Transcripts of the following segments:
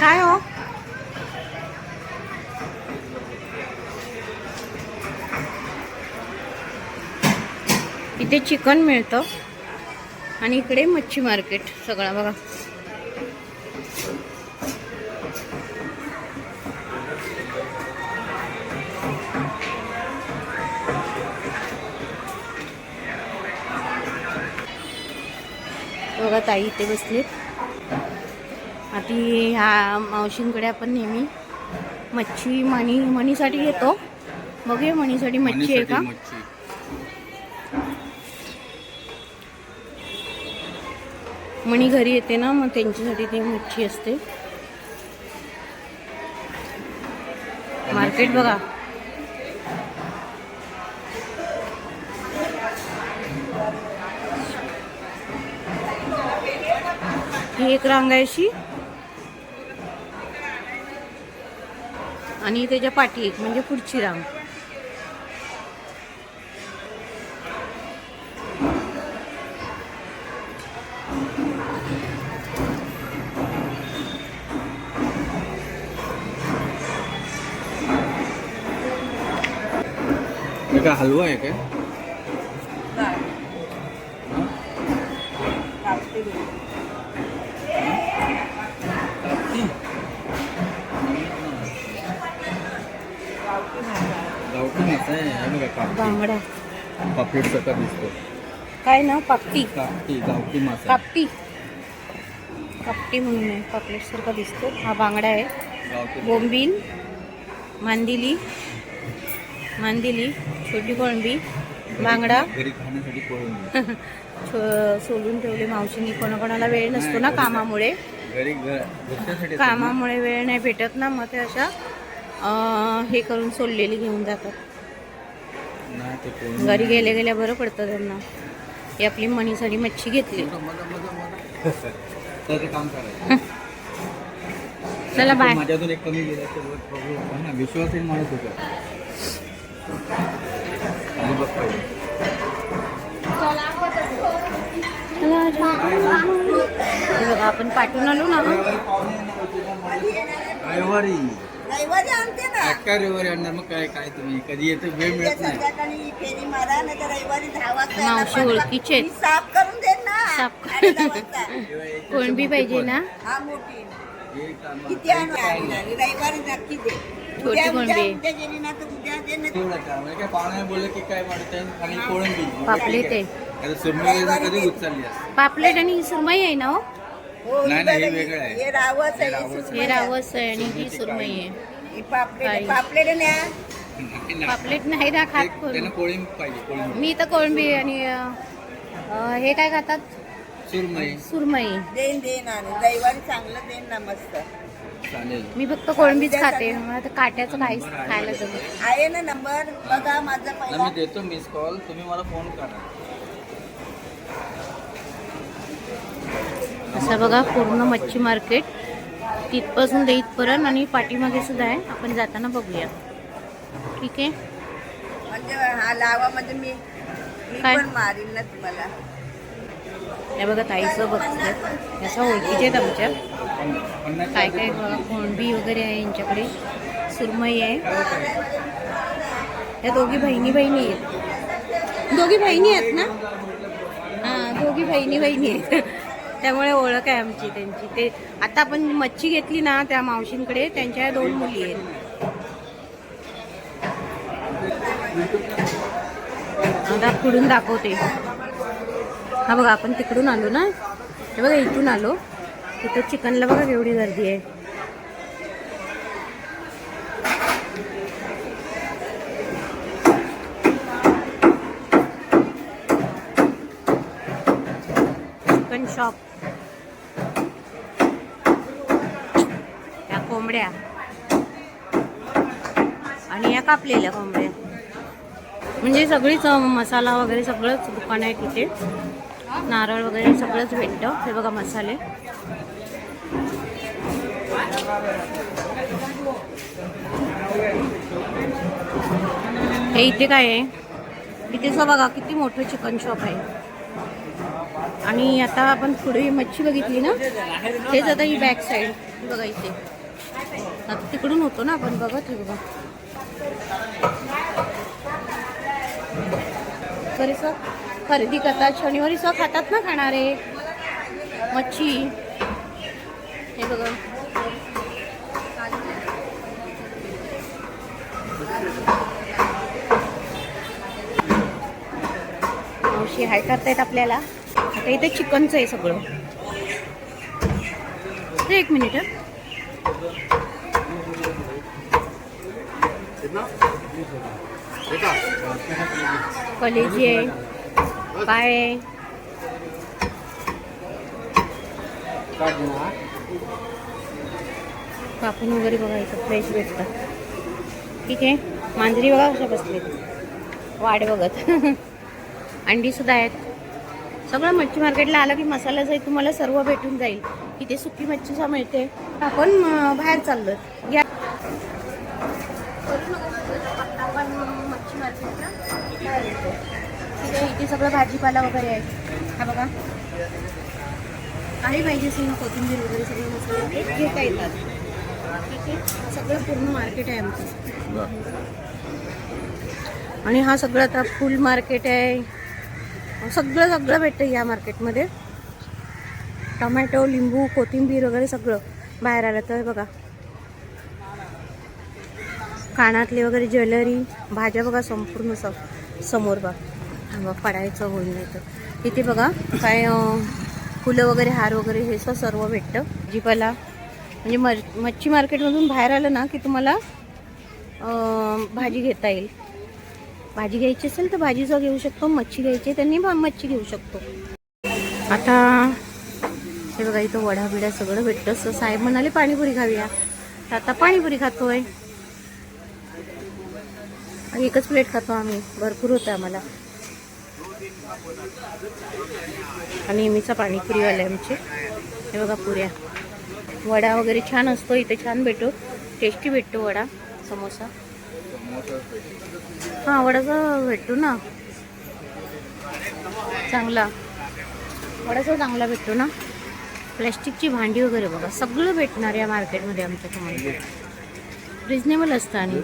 काय हो? इथे चिकन मिळतं. आणि इकडे मच्छी मार्केट सगळं बघा. बघा ताई इथे बसलेत. आता ह्या मावशींकडे आपण नेहमी मच्छी मणी मणीसाठी घेतो. बघूया मणीसाठी मच्छी आहे का? मणी घरी येते ना मग त्यांच्यासाठी ती मच्छी असते. मार्केट बघा. ही एक रांग आहे अशी आणि त्याच्या पाठी एक म्हणजे पुढची रांग. हे काय हलवा आहे काय? गावठी मासा आहे हे बघा कापटी बांगडा. पापलेट सका दिसतो. काय ना पापटी कापटी गावठी मासा. कापटी कापटी म्हणून आहे पापलेट सारखा दिसतो. हा बांगडा आहे. गावठी बोंबील मांदिली मांदिली छोटी कोळंबी बांगडा. घरी खाण्यासाठी पळून छो- सोलून ठेवले मावशीनी. कोणाकोणाला वेळ नसतो ना कामामुळे. घरी घ- घरच्यासाठी कामामुळे वेळ नाही भेटत ना मग ते अशा हे करून सोललेली घेऊन जातात. नाही ते पळून घरी गेल्या गेल्या बरं पडतं त्यांना. ही आपली मणीसाठी मच्छी घेतली. मजा, मजा, मजा, मजा. तर ते काम करायचं चला बाय माझ्यातून एक कमी गेला माणूस होता. हे बघा आपण पाठवून आलो ना. रविवारी रविवारी आणते ना. काय रविवारी आणणार मग काय काय तुम्ही? कधी येते वेळ उद्या मिळत नाही. संध्याकाळी फेरी मारा नाही तर रविवारी दहा वाजता यायला मावशी पाठवा. ओळखीचे आहेत. मी साफ करून देईन ना. साफ कर- आणि दहा वाजता. कोणबी पाहिजे ना? हा मोठी. किती आणू आणणार? रविवारी नक्की दे. छोटी उद्या उद्या कोणबी. उद्या गेली ना तर उद्या दे ना. तेवढं काम म्हणजे काय पाहुणे बोलले की काय वाटतंय? आणि कोळंबी. पापलेट आहे. आता सुरमई कधी उचलली असते. पापलेट आणि ही सुरमई आहे ना हो, नाही, नाही, हे ही वेगळं आहे. हे रावस हे आहे रावस ही आहे. सुरमई हे आहे. रावस आहे आणि ही सुरमई आहे. ही पापलेट नाही, नाही. पापलेट नाही ना खात एक- कोण. त्यांना कोळंबी पाहिजे कोळंबी मी तर कोळंबी आणि अं, अं, हे काय खातात? सुरमई. सुरमई. देईन देईन आणि रविवारी चांगलं देईन ना मस्त. चालेल. मी फक्त कोळंबीच खाते. मला तर काट्याचं काहीच खायला जमत आहे ना नंबर? बघा माझा ना पहिला. मी देतो मिस कॉल. तुम्ही मला फोन करा. असं बघा पूर्ण मच्छी मार्केट. तिथपासून ते इथपर्यंत आणि पाठीमागे सुद्धा आहे. आपण जाताना बघूया. ठीक आहे? म्हणजे हा लावा म्हणजे मी मी काय? पण मारीन ना तुम्हाला. हे बघा ताईचं बघतात. याचा ओळखीचे आहेत आमच्या. काय काय बघा कोणबी वगैरे आहे यांच्याकडे. सुरमई आहे. या दोघी बहिणी बहिणी आहेत. दोघी बहिणी आहेत ना? हां दोघी बहिणी बहिणी आहेत. त्यामुळे ओळख आहे आमची त्यांची. ते आता आपण मच्छी घेतली ना त्या मावशींकडे त्यांच्या दोन मुली आहेत. आता पुढून दाखवते. हा बघा आपण तिकडून आलो ना? हे बघा इथून आलो. तिथं चिकनला बघा केवढी गर्दी आहे. चिकन शॉप या कोंबड्या. आणि या कापलेल्या कोंबड्या. म्हणजे सगळीच मसाला वगैरे सगळंच दुकान आहे तिथे. नारळ वगैरे सगळंच भेटतं. हे बघा मसाले. हे इथे काय आहे? इथेच बघा किती मोठं चिकन शॉप आहे. आणि आता आपण पुढे मच्छी बघितली ना? हेच आता ही बॅक साईड बघा इथे. आता तिकडून होतो ना आपण बघत हे बघा. खरे सर खरेदी करतात शनिवारी सर खातात ना खाणारे. मच्छी. हे बघा. मावशी हाय करतायत आपल्याला. आता इथे चिकनचं आहे सगळं. ते एक मिनिट कलेजी आहे पाय आहे कापून वगैरे बघायचं फ्रेश भेटतात ठीक आहे? मांजरी बघा कशा बसले वाढ बघत. अंडीसुद्धा आहेत. सगळं मच्छी मार्केटला आलं की मसाला जाईल तुम्हाला सर्व भेटून जाईल. इथे सुकी मच्छी सुद्धा मिळते. आपण बाहेर चाललो या मच्छी मार्केटला इथे सगळं भाजीपाला वगैरे आहे. हा बघा. काही पाहिजे असेल ना कोथिंबीर वगैरे सगळे मसाले घेता येतात. ठीक आहे? सगळं पूर्ण मार्केट आहे आमचं. आणि हा सगळं आता फुल मार्केट आहे. सगळं सगळं भेटतं या मार्केटमध्ये. टोमॅटो लिंबू कोथिंबीर वगैरे सगळं बाहेर आलं तर बघा. कानातले वगैरे ज्वेलरी भाज्या बघा संपूर्ण स समोर बघा. पडायचं होईल नाही तर. इथे बघा काय फुलं वगैरे हार वगैरे हे सर्व भेटतं. जीपाला म्हणजे म मच्छी मार्केटमधून बाहेर आलं ना की तुम्हाला भाजी घेता येईल. भाजी घ्यायची असेल तर भाजीचा घेऊ शकतो मच्छी घ्यायची त्यांनी मच्छी घेऊ शकतो. आता हे बघा इथं वडा बिडा सगळं भेटतं असं साहेब म्हणाले पाणीपुरी खाऊया. तर आता पाणीपुरी खातोय. एकच प्लेट खातो आम्ही. भरपूर होतं आम्हाला. आणि नेहमीचा पाणीपुरीवाला आहे आमचे. हे बघा पुऱ्या. वडा वगैरे छान असतो. इथे छान भेटतो. टेस्टी भेटतो वडा समोसा. हा वडाचा भेटतो ना. चांगला. वडाचा चांगला भेटतो ना. प्लॅस्टिकची भांडी वगैरे बघा. सगळं भेटणार या मार्केटमध्ये आमच्या तुम्हाला. रिजनेबल असतं आणि.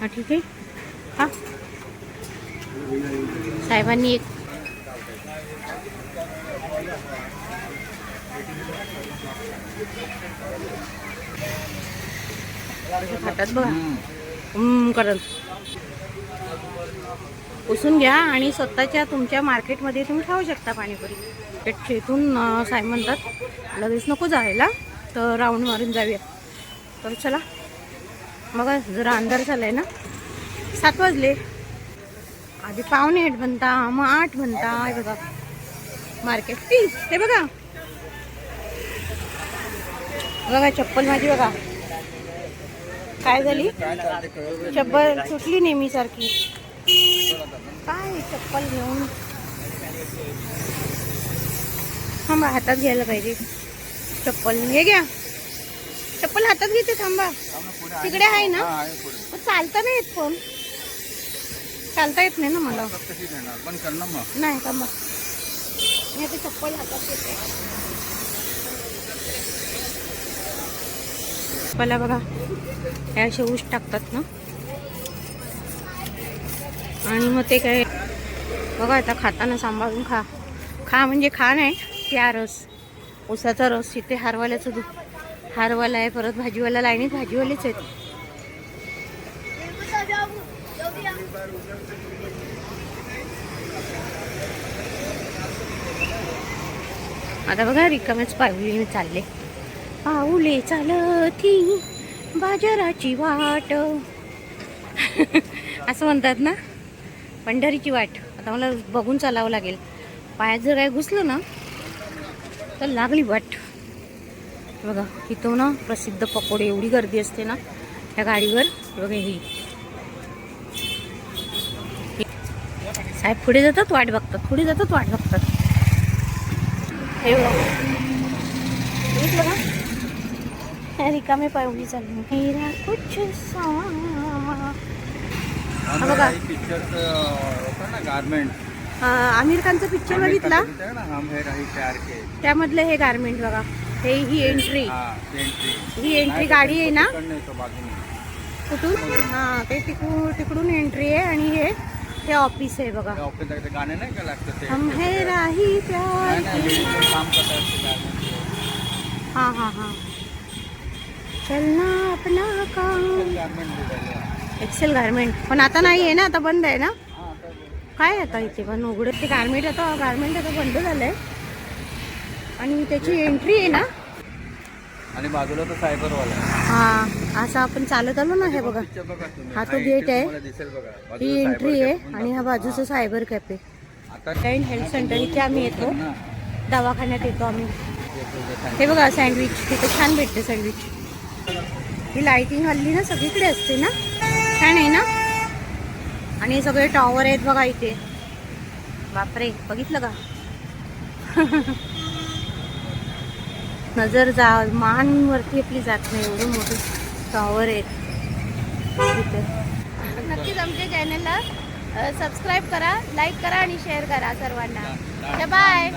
हा ठीक आहे. हा. साहेबांनी एक खातात बघा. उसून करत पुसून घ्या आणि स्वतःच्या तुमच्या मार्केटमध्ये तुम्ही खाऊ शकता पाणीपुरी. ते इथून साय म्हणतात लगेच नको जायला तर राऊंड मारून जाऊया. तर चला बघा जरा अंधार झालाय ना. सात वाजले. आधी पावणे आठ बनता मग आठ बनता. हे बघा मार्केट. ती हे बघा. बघा चप्पल माझी बघा. काय झाली? चप्पल सुटली नेहमी सारखी काय चप्पल घेऊन? थांबा हातात घ्यायला पाहिजे. चप्पल. हे घ्या. चप्पल हातात घेते थांबा. तिकडे आहे ना? चालता नाही येत पण चालता येत नाही ना मला. पण कर ना मग. नाही मी आता चप्पल हातात घेते. चप्पला बघा. हे असे ऊस टाकतात ना? आणि मग ते काय? बघा आता खाताना सांभाळून खा. खा म्हणजे खा नाही. त्या रस ऊसाचा रस इथे हारवाल्याचं दूध. हारवाला आहे परत भाजीवाला लाईनीत भाजीवालेच आहेत. आता बघा रिकाम्याच पाऊली चालले. पाऊले चालती बाजाराची वाट. असं म्हणतात ना? पंढरीची वाट. आता मला बघून चालावं लागेल. पायात जर काय घुसलं ना तर लागली वाट बघा इथं ना प्रसिद्ध पकोडे एवढी गर्दी असते ना त्या गाडीवर बघा ही साहेब पुढे जातात वाट बघतात पुढे जातात वाट बघतात हे बघा रिकामे पायवली चालली मेरा कुछ बघा. गार्मेंट आमिर खानचा पिक्चर बघितला? त्यामधलं हे गारमेंट बघा. हे ही एंट्री हा एंट्री गाडी आहे ना? कुठून? हा ते तिकडून तिकडून एंट्री आहे आणि हे हे ऑफिस आहे बघा. ते ते ते? हम है राही प्यार ते ते. हा हा हा. चलना अपना काम. एक्सेल गारमेंट पण आता नाही आहे ना आता बंद आहे ना? आता काय आता इथे पण उघडत ते गारमेंट आता गारमेंट आता बंद झालंय. आणि त्याची एंट्री आहे ना. आणि बाजूला सायबरवाला आहे. हा असं आपण चालत आलो ना हे बघा. हा तो गेट आहे. ही एंट्री आहे आणि हा बाजूचं सायबर कॅफे आता अँड हेल्थ सेंटर इथे आम्ही येतो. दवाखान्यात येतो आम्ही. ते. हे बघा सँडविच तिथं छान भेटते सँडविच ही लाइटिंग हल्ली ना सगळीकडे असते ना. छान आहे ना? आणि हे सगळे टॉवर आहेत बघा इथे. बापरे बघितलं का? नजर जा मानवरती आपली जात नाही एवढे मोठे टॉवर आहेत. तिथे नक्कीच आमच्या चॅनलला सबस्क्राईब करा लाईक करा आणि शेअर करा सर्वांना. बाय.